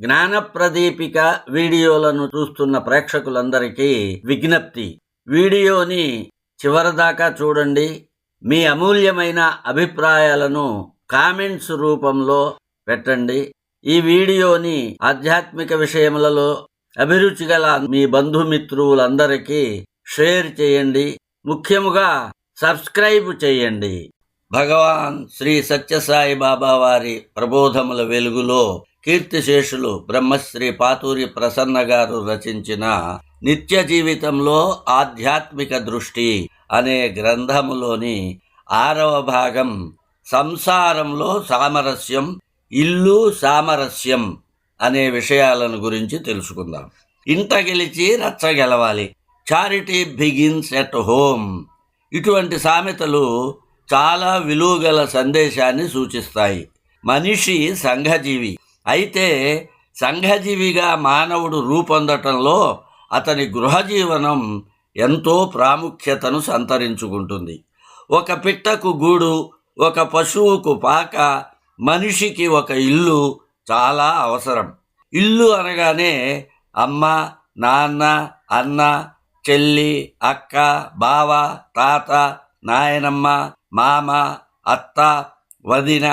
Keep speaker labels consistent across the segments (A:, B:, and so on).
A: జ్ఞానప్రదీపిక వీడియోలను చూస్తున్న ప్రేక్షకులందరికీ విజ్ఞప్తి. వీడియోని చివరిదాకా చూడండి. మీ అమూల్యమైన అభిప్రాయాలను కామెంట్స్ రూపంలో పెట్టండి. ఈ వీడియోని ఆధ్యాత్మిక విషయములలో అభిరుచి గల మీ బంధుమిత్రువులందరికీ షేర్ చేయండి. ముఖ్యముగా సబ్స్క్రైబ్ చేయండి. భగవాన్ శ్రీ సత్యసాయి బాబా వారి ప్రబోధముల వెలుగులో కీర్తిశేషులు బ్రహ్మశ్రీ పాతూరి ప్రసన్న గారు రచించిన నిత్య జీవితంలో ఆధ్యాత్మిక దృష్టి అనే గ్రంథములోని ఆరవ భాగం సంసారంలో సామరస్యం ఇల్లు సామరస్యం అనే విషయాలను గురించి తెలుసుకుందాం. ఇంట గెలిచి రచ్చ గెలవాలి. Charity begins at home. ఇటువంటి సామెతలు చాలా విలువగల సందేశాన్ని సూచిస్తాయి. మనిషి సంఘజీవి. అయితే సంఘజీవిగా మానవుడు రూపొందటంలో అతని గృహజీవనం ఎంతో ప్రాముఖ్యతను సంతరించుకుంటుంది. ఒక పిట్టకు గూడు ఒక పశువుకు పాక మనిషికి ఒక ఇల్లు చాలా అవసరం. ఇల్లు అనగానే అమ్మ నాన్న అన్న చెల్లి అక్క బావ తాత నాయనమ్మ మామ అత్త వదిన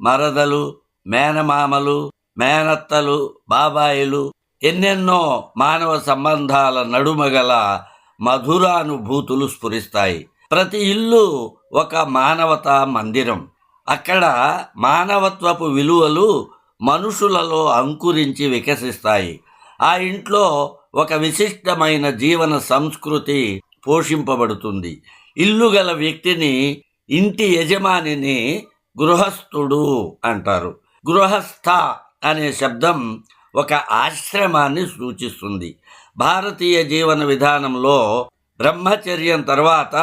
A: మరదలు మేనమామలు మేనత్తలు బాబాయిలు ఎన్నెన్నో మానవ సంబంధాల నడుమగల మధురానుభూతులు స్ఫురిస్తాయి. ప్రతి ఇల్లు ఒక మానవతా మందిరం. అక్కడ మానవత్వపు విలువలు మనుషులలో అంకురించి వికసిస్తాయి. ఆ ఇంట్లో ఒక విశిష్టమైన జీవన సంస్కృతి పోషింపబడుతుంది. ఇల్లు గల వ్యక్తిని ఇంటి యజమానిని గృహస్థుడు అంటారు. గృహస్థ అనే శబ్దం ఒక ఆశ్రమాన్ని సూచిస్తుంది. భారతీయ జీవన విధానంలో బ్రహ్మచర్యం తర్వాత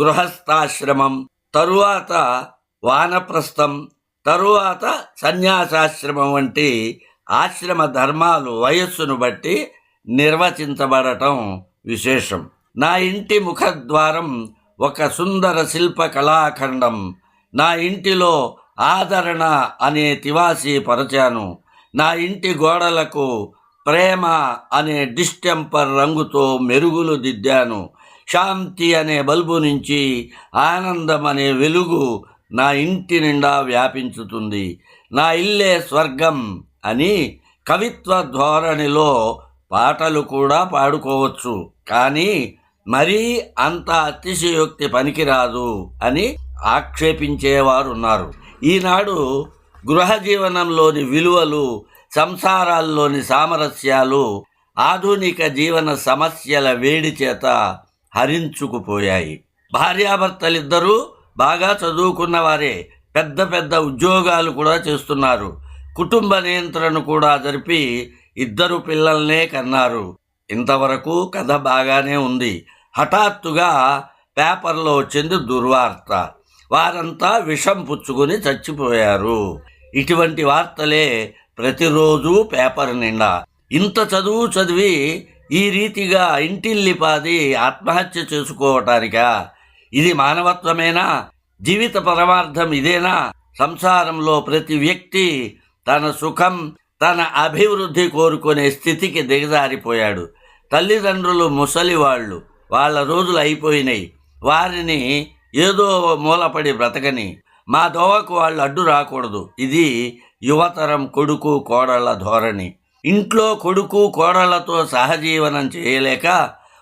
A: గృహస్థాశ్రమం తరువాత వానప్రస్థం తరువాత సన్యాసాశ్రమం వంటి ఆశ్రమ ధర్మాలు వయస్సును బట్టి నిర్వచించబడటం విశేషం. నా ఇంటి ముఖద్వారం ఒక సుందర శిల్ప కళాఖండం. నా ఇంటిలో ఆదరణ అనే తివాసి పరచాను. నా ఇంటి గోడలకు ప్రేమ అనే డిస్టెంపర్ రంగుతో మెరుగులు దిద్దాను. శాంతి అనే బల్బు నుంచి ఆనందం అనే వెలుగు నా ఇంటి నిండా వ్యాపించుతుంది. నా ఇల్లే స్వర్గం అని కవిత్వ ధోరణిలో పాటలు కూడా పాడుకోవచ్చు. కానీ మరీ అంత అతిశయోక్తి పనికిరాదు అని ఆక్షేపించేవారు ఉన్నారు ఈనాడు గృహ జీవనంలోని విలువలు సంసారాల్లోని సామరస్యాలు ఆధునిక జీవన సమస్యల వేడి చేత హరించుకుపోయాయి. భార్యాభర్తలిద్దరూ బాగా చదువుకున్న వారే పెద్ద పెద్ద ఉద్యోగాలు కూడా చేస్తున్నారు. కుటుంబ నియంత్రణ కూడా జరిపి ఇద్దరు పిల్లల్నే కన్నారు. ఇంతవరకు కథ బాగానే ఉంది. హఠాత్తుగా పేపర్లో వచ్చింది దుర్వార్త. వారంతా విషం పుచ్చుకొని చచ్చిపోయారు. ఇటువంటి వార్తలే ప్రతిరోజు పేపర్ నిండా. ఇంత చదువు చదివి ఈ రీతిగా ఇంటిల్లిపాది ఆత్మహత్య చేసుకోవటానికా? ఇది మానవత్వమేనా? జీవిత పరమార్థం ఇదేనా? సంసారంలో ప్రతి వ్యక్తి తన సుఖం తన అభివృద్ధి కోరుకునే స్థితికి దిగజారిపోయాడు. తల్లిదండ్రులు ముసలివాళ్ళు వాళ్ళ రోజులు అయిపోయినాయి. వారిని ఏదో మూలపడి బ్రతకని. మా దోవకు వాళ్ళు అడ్డు రాకూడదు. ఇది యువతరం కొడుకు కోడళ్ళ ధోరణి. ఇంట్లో కొడుకు కోడళ్ళతో సహజీవనం చేయలేక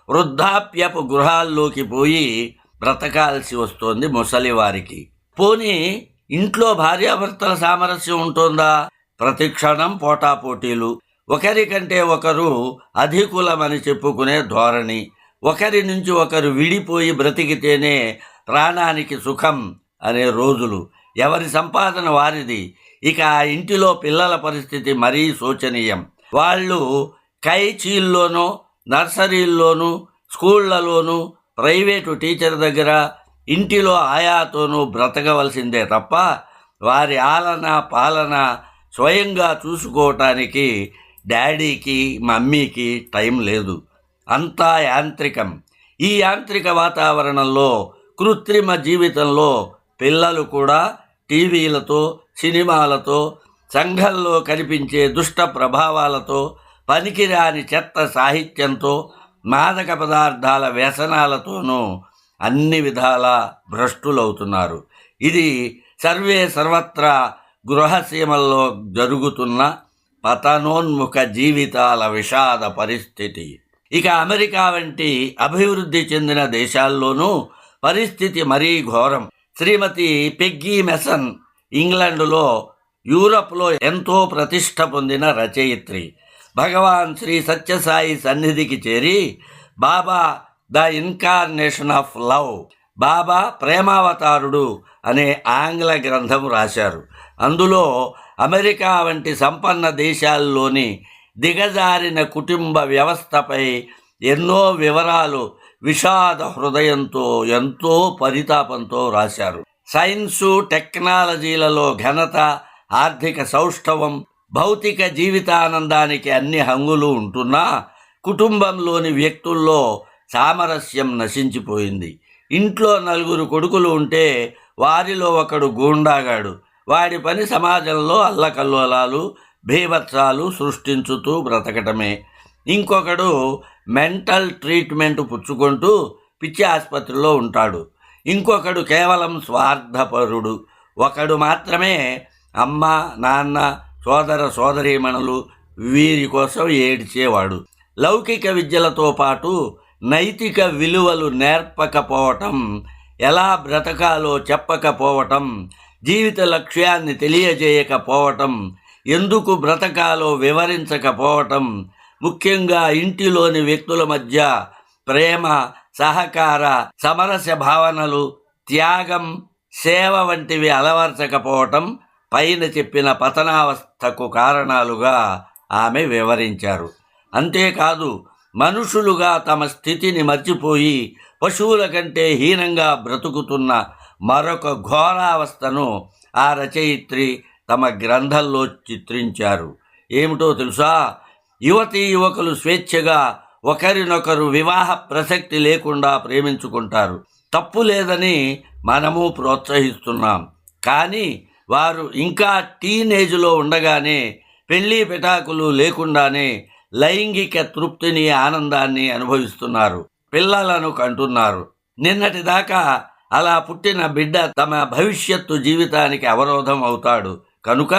A: వృద్ధాప్యపు గృహాల్లోకి పోయి బ్రతకాల్సి వస్తోంది ముసలివారికి. పోనీ ఇంట్లో భార్యాభర్తల సామరస్యం ఉంటుందా? ప్రతి క్షణం పోటాపోటీలు ఒకరికంటే ఒకరు అధికులమని చెప్పుకునే ధోరణి. ఒకరి నుంచి ఒకరు విడిపోయి బ్రతికితేనే ప్రాణానికి సుఖం అనే రోజులు. ఎవరి సంపాదన వారిది? ఇక ఆ ఇంటిలో పిల్లల పరిస్థితి మరీ శోచనీయం. వాళ్ళు కైచీల్లోనూ నర్సరీల్లోనూ స్కూళ్ళలోనూ ప్రైవేటు టీచర్ దగ్గర ఇంటిలో ఆయాతోనూ బ్రతకవలసిందే తప్ప వారి ఆలన పాలన స్వయంగా చూసుకోవటానికి డాడీకి మమ్మీకి టైం లేదు. అంతా యాంత్రికం. ఈ యాంత్రిక వాతావరణంలో కృత్రిమ జీవితంలో పిల్లలు కూడా టీవీలతో సినిమాలతో సంఘంలో కనిపించే దుష్ట ప్రభావాలతో పనికిరాని చెత్త సాహిత్యంతో మాదక పదార్థాల వ్యసనాలతోనూ అన్ని విధాల భ్రష్టులవుతున్నారు. ఇది సర్వే సర్వత్రా గృహసీమల్లో జరుగుతున్న పతనోన్ముఖ జీవితాల విషాద పరిస్థితి. ఇక అమెరికా వంటి అభివృద్ధి చెందిన దేశాల్లోనూ పరిస్థితి మరీ ఘోరం. శ్రీమతి పెగ్గీ మెసన్ ఇంగ్లాండులో యూరప్లో ఎంతో ప్రతిష్ట పొందిన రచయిత్రి. భగవాన్ శ్రీ సత్యసాయి సన్నిధికి చేరి Baba the incarnation of love Baba ప్రేమావతారుడు అనే ఆంగ్ల గ్రంథం రాశారు. అందులో అమెరికా వంటి సంపన్న దేశాల్లోని దిగజారిన కుటుంబ వ్యవస్థపై ఎన్నో వివరాలు విషాద హృదయంతో ఎంతో పరితాపంతో రాశారు. సైన్సు టెక్నాలజీలలో ఘనత ఆర్థిక సౌష్ఠవం భౌతిక జీవితానందానికి అన్ని హంగులు ఉంటున్నా కుటుంబంలోని వ్యక్తుల్లో సామరస్యం నశించిపోయింది. ఇంట్లో నలుగురు కొడుకులు ఉంటే వారిలో ఒకడు గూండాగాడు. వాడి పని సమాజంలో అల్లకల్లోలాలు భీభత్సాలు సృష్టించుతూ బ్రతకటమే. ఇంకొకడు మెంటల్ ట్రీట్మెంట్ పుచ్చుకుంటూ పిచ్చి ఆసుపత్రిలో ఉంటాడు. ఇంకొకడు కేవలం స్వార్థపరుడు. ఒకడు మాత్రమే అమ్మ నాన్న సోదర సోదరీమణులు వీరి కోసం ఏడ్చేవాడు. లౌకిక విద్యలతో పాటు నైతిక విలువలు నేర్పకపోవటం ఎలా బ్రతకాలో చెప్పకపోవటం జీవిత లక్ష్యాన్ని తెలియజేయకపోవటం ఎందుకు బ్రతకాలో వివరించకపోవటం ముఖ్యంగా ఇంటిలోని వ్యక్తుల మధ్య ప్రేమ సహకార సమరస్య భావనలు త్యాగం సేవ వంటివి అలవర్చకపోవటం పైన చెప్పిన పతనావస్థకు కారణాలుగా ఆమె వివరించారు. అంతేకాదు మనుషులుగా తమ స్థితిని మర్చిపోయి పశువుల కంటే హీనంగా బ్రతుకుతున్న మరొక ఘోరావస్థను ఆ రచయిత్రి తమ గ్రంథంలో చిత్రించారు. ఏమిటో తెలుసా? యువతీ యువకులు స్వేచ్ఛగా ఒకరినొకరు వివాహ ప్రసక్తి లేకుండా ప్రేమించుకుంటారు. తప్పు లేదని మనము ప్రోత్సహిస్తున్నాం. కానీ వారు ఇంకా టీనేజ్లో ఉండగానే పెళ్ళి పెటాకులు లేకుండానే లైంగిక తృప్తిని ఆనందాన్ని అనుభవిస్తున్నారు. పిల్లలను కంటున్నారు. నిన్నటిదాకా అలా పుట్టిన బిడ్డ తమ భవిష్యత్తు జీవితానికి అవరోధం అవుతాడు. కనుక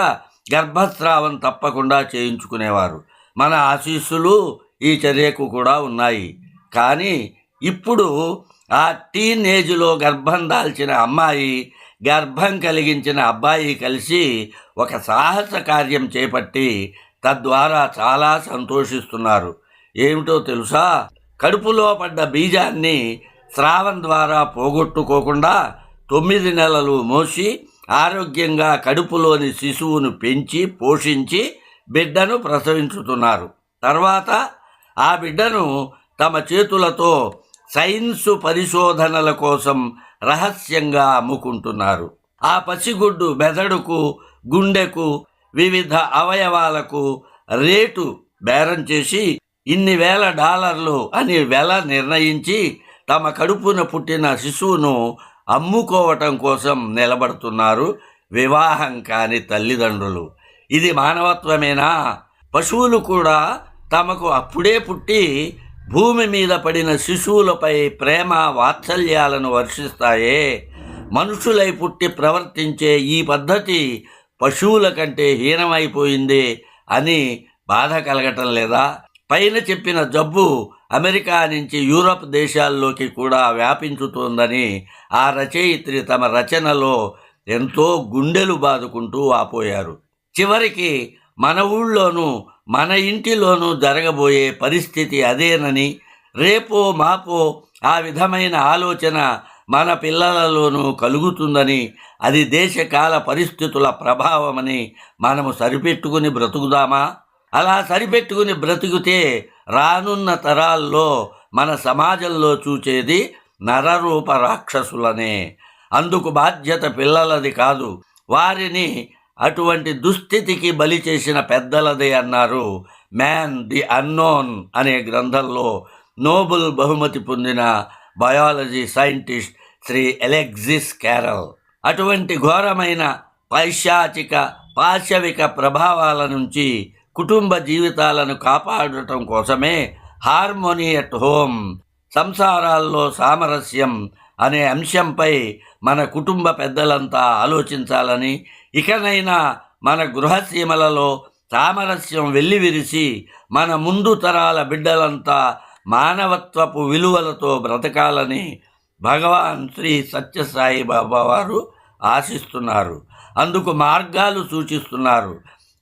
A: గర్భస్రావం తప్పకుండా చేయించుకునేవారు. మన ఆశీస్సులు ఈ చర్యకు కూడా ఉన్నాయి. కానీ ఇప్పుడు ఆ టీనేజ్లో గర్భం దాల్చిన అమ్మాయి గర్భం కలిగించిన అబ్బాయి కలిసి ఒక సాహస కార్యం చేపట్టి తద్వారా చాలా సంతోషిస్తున్నారు. ఏమిటో తెలుసా? కడుపులో పడ్డ బీజాన్ని స్రావం ద్వారా పోగొట్టుకోకుండా తొమ్మిది నెలలు మోసి ఆరోగ్యంగా కడుపులోని శిశువును పెంచి పోషించి బిడ్డను ప్రసవించుతున్నారు. తర్వాత ఆ బిడ్డను తమ చేతులతో సైన్సు పరిశోధనల కోసం రహస్యంగా అమ్ముకుంటున్నారు. ఆ పసిగుడ్డు మెదడుకు గుండెకు వివిధ అవయవాలకు రేటు బేరం చేసి ఇన్ని వేల డాలర్లు అని వెల నిర్ణయించి తమ కడుపున పుట్టిన శిశువును అమ్ముకోవటం కోసం నిలబడుతున్నారు వివాహం కాని తల్లిదండ్రులు. ఇది మానవత్వమేనా? పశువులు కూడా తమకు అప్పుడే పుట్టి భూమి మీద పడిన శిశువులపై ప్రేమ వాత్సల్యాలను వర్షిస్తాయే. మనుషులై పుట్టి ప్రవర్తించే ఈ పద్ధతి పశువుల కంటే హీనమైపోయింది అని బాధ కలగటం లేదా? పైన చెప్పిన జబ్బు అమెరికా నుంచి యూరప్ దేశాల్లోకి కూడా వ్యాపించుతోందని ఆ రచయిత్రి తమ రచనలో ఎంతో గుండెలు బాదుకుంటూ ఆపోయారు. చివరికి మన ఊళ్ళోనూ మన ఇంటిలోనూ జరగబోయే పరిస్థితి అదేనని రేపో మాపో ఆ విధమైన ఆలోచన మన పిల్లలలోనూ కలుగుతుందని అది దేశకాల పరిస్థితుల ప్రభావమని మనము సరిపెట్టుకుని బ్రతుకుదామా? అలా సరిపెట్టుకుని బ్రతుకుతే రానున్న తరాల్లో మన సమాజంలో చూచేది నరరూప రాక్షసులనే. అందుకు బాధ్యత పిల్లలది కాదు. వారిని అటువంటి దుస్థితికి బలి చేసిన పెద్దలదే అన్నారు మ్యాన్ ది అన్నోన్ అనే గ్రంథంలో నోబుల్ బహుమతి పొందిన biology scientist Shri Alexis Carrel. అటువంటి ఘోరమైన పైశాచిక పాశవిక ప్రభావాల నుంచి కుటుంబ జీవితాలను కాపాడటం కోసమే హార్మోనీ ఎట్ హోమ్ సంసారాల్లో సామరస్యం అనే అంశంపై మన కుటుంబ పెద్దలంతా ఆలోచించాలని ఇకనైనా మన గృహసీమలలో సామరస్యం వెల్లివిరిసి మన ముందు తరాల బిడ్డలంతా మానవత్వపు విలువలతో బ్రతకాలని భగవాన్ శ్రీ సత్యసాయి బాబా వారు ఆశిస్తున్నారు. అందుకు మార్గాలు సూచిస్తున్నారు.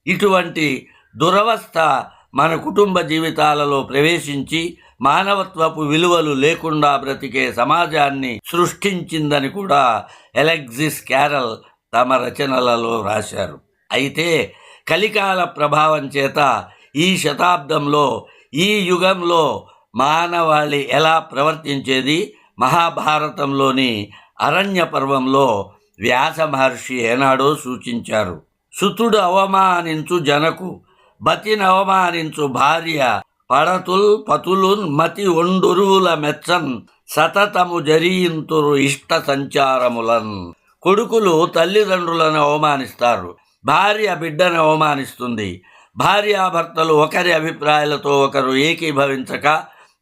A: ఇటువంటి దురవస్థ మన కుటుంబ జీవితాలలో ప్రవేశించి మానవత్వపు విలువలు లేకుండా బ్రతికే సమాజాన్ని సృష్టించిందని కూడా ఎలెగ్జిస్ క్యారల్ తమ రచనలలో రాశారు. అయితే కలికాల ప్రభావం చేత ఈ శతాబ్దంలో ఈ యుగంలో మానవాళి ఎలా ప్రవర్తించేది? మహాభారతంలోని అరణ్య పర్వంలో వ్యాస మహర్షి ఏనాడో సూచించారు. సుతుడు అవమానించు జనకు బతిని అవమానించు భార్య పడతుల్ పతులున్ మతి ఒండురువుల మెచ్చన్ సతతము జరీయింతురు ఇష్ట సంచారములన్. కొడుకులు తల్లిదండ్రులను అవమానిస్తారు భార్య బిడ్డను అవమానిస్తుంది. భార్యాభర్తలు ఒకరి అభిప్రాయాలతో ఒకరు ఏకీభవించక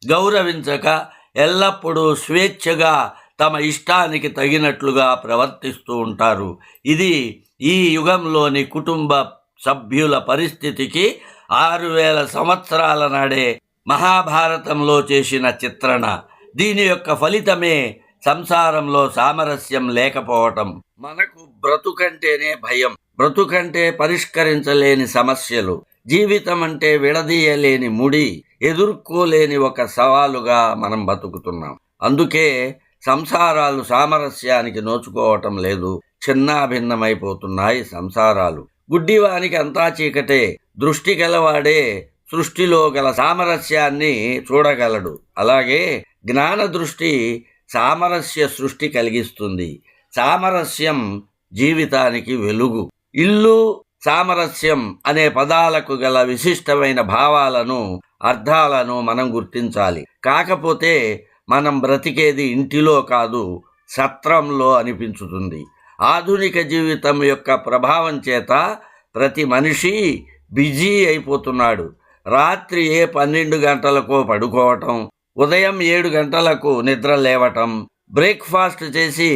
A: గౌరవించక ఎల్లప్పుడూ స్వేచ్ఛగా తమ ఇష్టానికి తగినట్లుగా ప్రవర్తిస్తూ ఉంటారు. ఇది ఈ యుగంలోని కుటుంబ సభ్యుల పరిస్థితికి ఆరు వేల సంవత్సరాల నాడే మహాభారతంలో చేసిన చిత్రణ. దీని యొక్క ఫలితమే సంసారంలో సామరస్యం లేకపోవటం మనకు బ్రతుకంటేనే భయం. బ్రతుకంటే పరిష్కరించలేని సమస్యలు జీవితం అంటే విడదీయలేని ముడి ఎదుర్కోలేని ఒక సవాలుగా మనం బతుకుతున్నాం. అందుకే సంసారాలు సామరస్యానికి నోచుకోవటం లేదు. చిన్నాభిన్నమైపోతున్నాయి సంసారాలు. గుడ్డివానికి అంతా చీకటే దృష్టి గలవాడే సృష్టిలో గల సామరస్యాన్ని చూడగలడు. అలాగే జ్ఞాన దృష్టి సామరస్య సృష్టి కలిగిస్తుంది. సామరస్యం జీవితానికి వెలుగు. ఇల్లు సామరస్యం అనే పదాలకు గల విశిష్టమైన భావాలను అర్థాలను మనం గుర్తించాలి. కాకపోతే మనం బ్రతికేది ఇంటిలో కాదు సత్రంలో అనిపించుతుంది. ఆధునిక జీవితం యొక్క ప్రభావం చేత ప్రతి మనిషి బిజీ అయిపోతున్నాడు. రాత్రి ఏ పన్నెండు గంటలకో పడుకోవటం ఉదయం ఏడు గంటలకు నిద్ర లేవటం బ్రేక్ఫాస్ట్ చేసి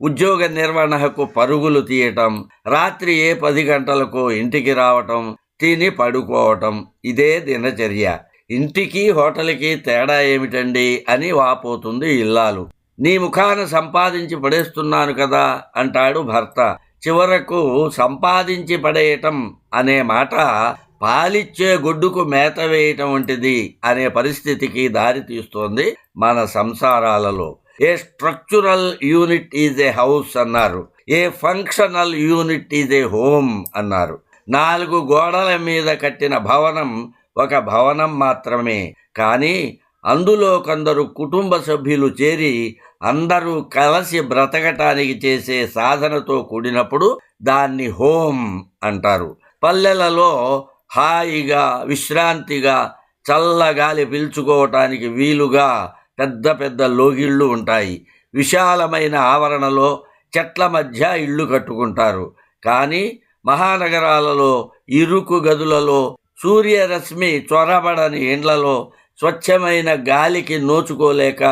A: ఉద్యోగ నిర్వహణకు పరుగులు తీయటం రాత్రి ఏ పది గంటలకు ఇంటికి రావటం తిని పడుకోవటం ఇదే దినచర్య. ఇంటికి హోటల్కి తేడా ఏమిటండి అని వాపోతుంది ఇల్లాలు. నీ ముఖాన సంపాదించి పడేస్తున్నాను కదా అంటాడు భర్త. చివరకు సంపాదించి పడేయటం అనే మాట పాలిచ్చే గొడ్డుకు మేత వేయటం వంటిది అనే పరిస్థితికి దారితీస్తోంది మన సంసారాలలో. A structural unit is a house అన్నారు. A functional unit is a home అన్నారు. నాలుగు గోడల మీద కట్టిన భవనం ఒక భవనం మాత్రమే. కానీ అందులో కొందరు కుటుంబ సభ్యులు చేరి అందరూ కలిసి బ్రతకటానికి చేసే సాధనతో కూడినప్పుడు దాన్ని హోమ్ అంటారు. పల్లెలలో హాయిగా విశ్రాంతిగా చల్లగాలి పీల్చుకోవటానికి వీలుగా పెద్ద పెద్ద లోగిళ్ళు ఉంటాయి. విశాలమైన ఆవరణలో చెట్ల మధ్య ఇళ్ళు కట్టుకుంటారు. కానీ మహానగరాలలో ఇరుకు గదులలో సూర్యరశ్మి చొరబడని ఇండ్లలో స్వచ్ఛమైన గాలికి నోచుకోలేక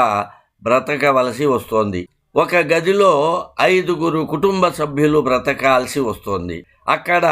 A: బ్రతకవలసి వస్తోంది. ఒక గదిలో ఐదుగురు కుటుంబ సభ్యులు బ్రతకాల్సి వస్తోంది. అక్కడ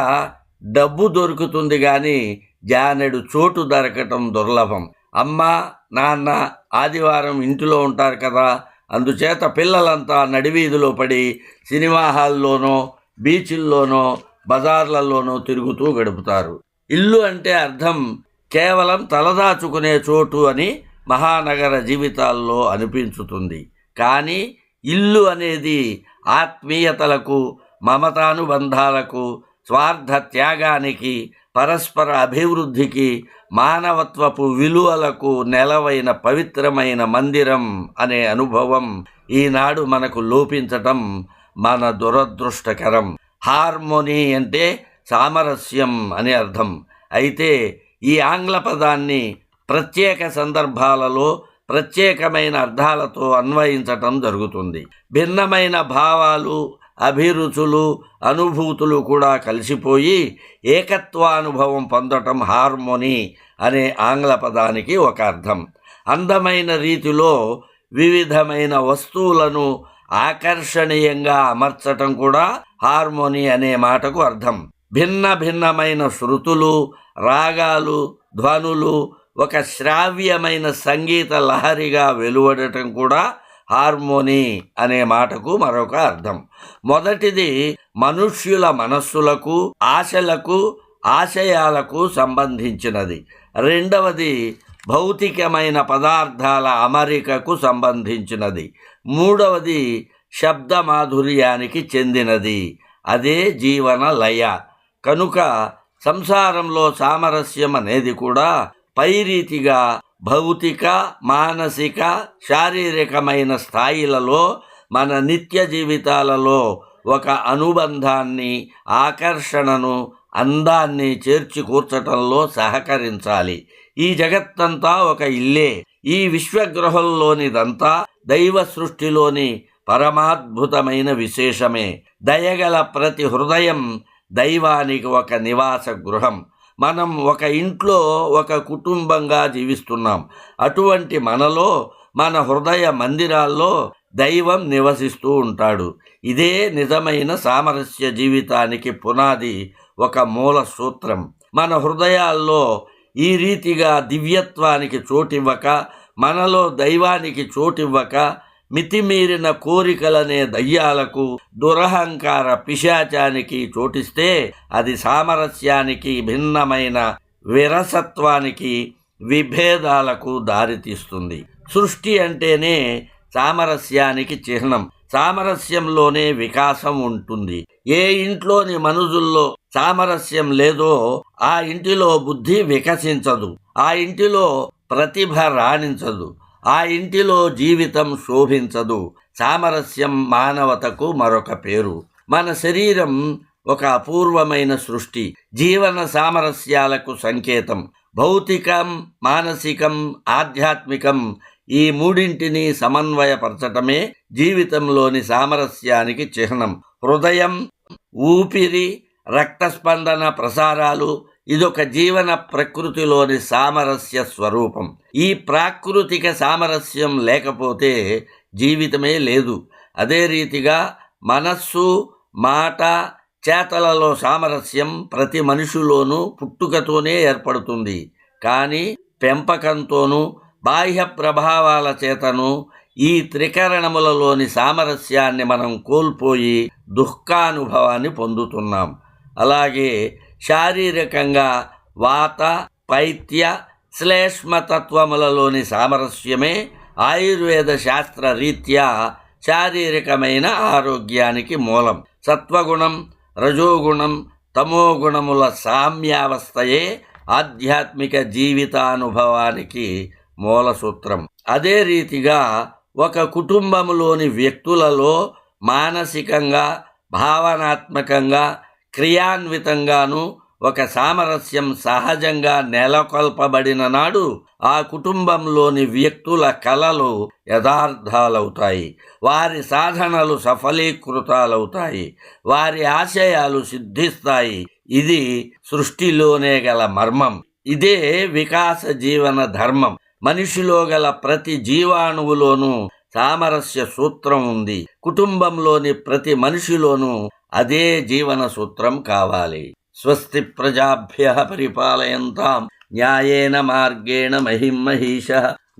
A: డబ్బు దొరుకుతుంది కానీ జానెడు చోటు దొరకటం దుర్లభం. అమ్మ నాన్న ఆదివారం ఇంటిలో ఉంటారు కదా అందుచేత పిల్లలంతా నడివీధిలో పడి సినిమా హాల్లోనో బీచ్ల్లోనో బజార్లలోనో తిరుగుతూ గడుపుతారు. ఇల్లు అంటే అర్థం కేవలం తలదాచుకునే చోటు అని మహానగర జీవితాల్లో అనిపించుతుంది. కానీ ఇల్లు అనేది ఆత్మీయతలకు మమతానుబంధాలకు స్వార్థ త్యాగానికి పరస్పర అభివృద్ధికి మానవత్వపు విలువలకు నెలవైన పవిత్రమైన మందిరం అనే అనుభవం ఈనాడు మనకు లోపించటం మన దురదృష్టకరం. హార్మోనీ అంటే సామరస్యం అని అర్థం. అయితే ఈ ఆంగ్ల పదాన్ని ప్రత్యేక సందర్భాలలో ప్రత్యేకమైన అర్థాలతో అన్వయించటం జరుగుతుంది. భిన్నమైన భావాలు అభిరుచులు అనుభూతులు కూడా కలిసిపోయి ఏకత్వానుభవం పొందటం హార్మోనీ అనే ఆంగ్ల పదానికి ఒక అర్థం. అందమైన రీతిలో వివిధమైన వస్తువులను ఆకర్షణీయంగా అమర్చటం కూడా హార్మోనీ అనే మాటకు అర్థం. భిన్న భిన్నమైన శృతులు రాగాలు ధ్వనులు ఒక శ్రావ్యమైన సంగీత లహరిగా వెలువడటం కూడా హార్మోనీ అనే మాటకు మరొక అర్థం. మొదటిది మనుష్యుల మనస్సులకు ఆశలకు ఆశయాలకు సంబంధించినది. రెండవది భౌతికమైన పదార్థాల అమరికకు సంబంధించినది. మూడవది శబ్ద మాధుర్యానికి చెందినది. అదే జీవన లయ. కనుక సంసారంలో సామరస్యం అనేది కూడా పైరీతిగా భౌతిక మానసిక శారీరకమైన స్థాయిలలో మన నిత్య జీవితాలలో ఒక అనుబంధాన్ని ఆకర్షణను అందాన్ని చేర్చి కూర్చటంలో సహకరించాలి. ఈ జగత్తంతా ఒక ఇల్లే. ఈ విశ్వగృహంలోనిదంతా దైవ సృష్టిలోని పరమాద్భుతమైన విశేషమే. దయగల ప్రతి హృదయం దైవానికి ఒక నివాస గృహం. మనం ఒక ఇంట్లో ఒక కుటుంబంగా జీవిస్తున్నాం. అటువంటి మనలో మన హృదయ మందిరాల్లో దైవం నివసిస్తూ ఉంటాడు. ఇదే నిజమైన సామరస్య జీవితానికి పునాది ఒక మూల సూత్రం. మన హృదయాల్లో ఈ రీతిగా దివ్యత్వానికి చోటివ్వక మనలో దైవానికి చోటివ్వక మితిమీరిన కోరికలనే దయ్యాలకు దురహంకార పిశాచానికి చోటిస్తే అది సామరస్యానికి భిన్నమైన విరసత్వానికి విభేదాలకు దారితీస్తుంది. సృష్టి అంటేనే సామరస్యానికి చిహ్నం. సామరస్యంలోనే వికాసం ఉంటుంది. ఏ ఇంట్లోని మనుషుల్లో సామరస్యం లేదో ఆ ఇంటిలో బుద్ధి వికసించదు. ఆ ఇంటిలో ప్రతిభ రాణించదు. ఆ ఇంటిలో జీవితం శోభించదు. సామరస్యం మానవతకు మరొక పేరు. మన శరీరం ఒక అపూర్వమైన సృష్టి. జీవన సామరస్యాలకు సంకేతం. భౌతికం మానసికం ఆధ్యాత్మికం ఈ మూడింటిని సమన్వయపరచటమే జీవితంలోని సామరస్యానికి చిహ్నం. హృదయం ఊపిరి రక్తస్పందన ప్రసారాలు ఇదొక జీవన ప్రకృతిలోని సామరస్య స్వరూపం. ఈ ప్రాకృతిక సామరస్యం లేకపోతే జీవితమే లేదు. అదే రీతిగా మనస్సు మాట చేతలలో సామరస్యం ప్రతి మనిషిలోనూ పుట్టుకతోనే ఏర్పడుతుంది. కానీ పెంపకంతోనూ బాహ్య ప్రభావాల చేతను ఈ త్రికరణములలోని సామరస్యాన్ని మనం కోల్పోయి దుఃఖానుభవాన్ని పొందుతున్నాం. అలాగే శారీరకంగా వాత పైత్య శ్లేష్మతత్వములలోని సామరస్యమే ఆయుర్వేద శాస్త్ర రీత్యా శారీరకమైన ఆరోగ్యానికి మూలం. సత్వగుణం రజోగుణం తమోగుణముల సామ్యావస్థయే ఆధ్యాత్మిక జీవితానుభవానికి మూల సూత్రం అదే రీతిగా ఒక కుటుంబములోని వ్యక్తులలో మానసికంగా భావనాత్మకంగా క్రియాన్వితంగాను ఒక సామరస్యం సహజంగా నెలకొల్పబడిన నాడు ఆ కుటుంబంలోని వ్యక్తుల కలలు యథార్థాలవుతాయి. వారి సాధనలు సఫలీకృతాలవుతాయి. వారి ఆశయాలు సిద్ధిస్తాయి. ఇది సృష్టిలోనే గల మర్మం. ఇదే వికాస జీవన ధర్మం. మనిషిలో గల ప్రతి జీవాణువులోనూ సామరస్య సూత్రం ఉంది. కుటుంబంలోని ప్రతి మనిషిలోనూ అదే జీవన సూత్రం కావాలి. స్వస్తి ప్రజాభ్య పరిపాలయంతాం. న్యాయేన మార్గేణ మహిం మహిష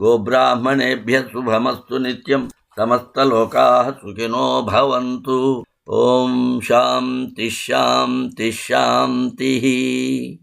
A: గోబ్రాహ్మణేభ్య శుభమస్తు నిత్యం. సమస్తలోకా సుఖినో భవంతు. ఓం శాంతి శాంతి శాంతి.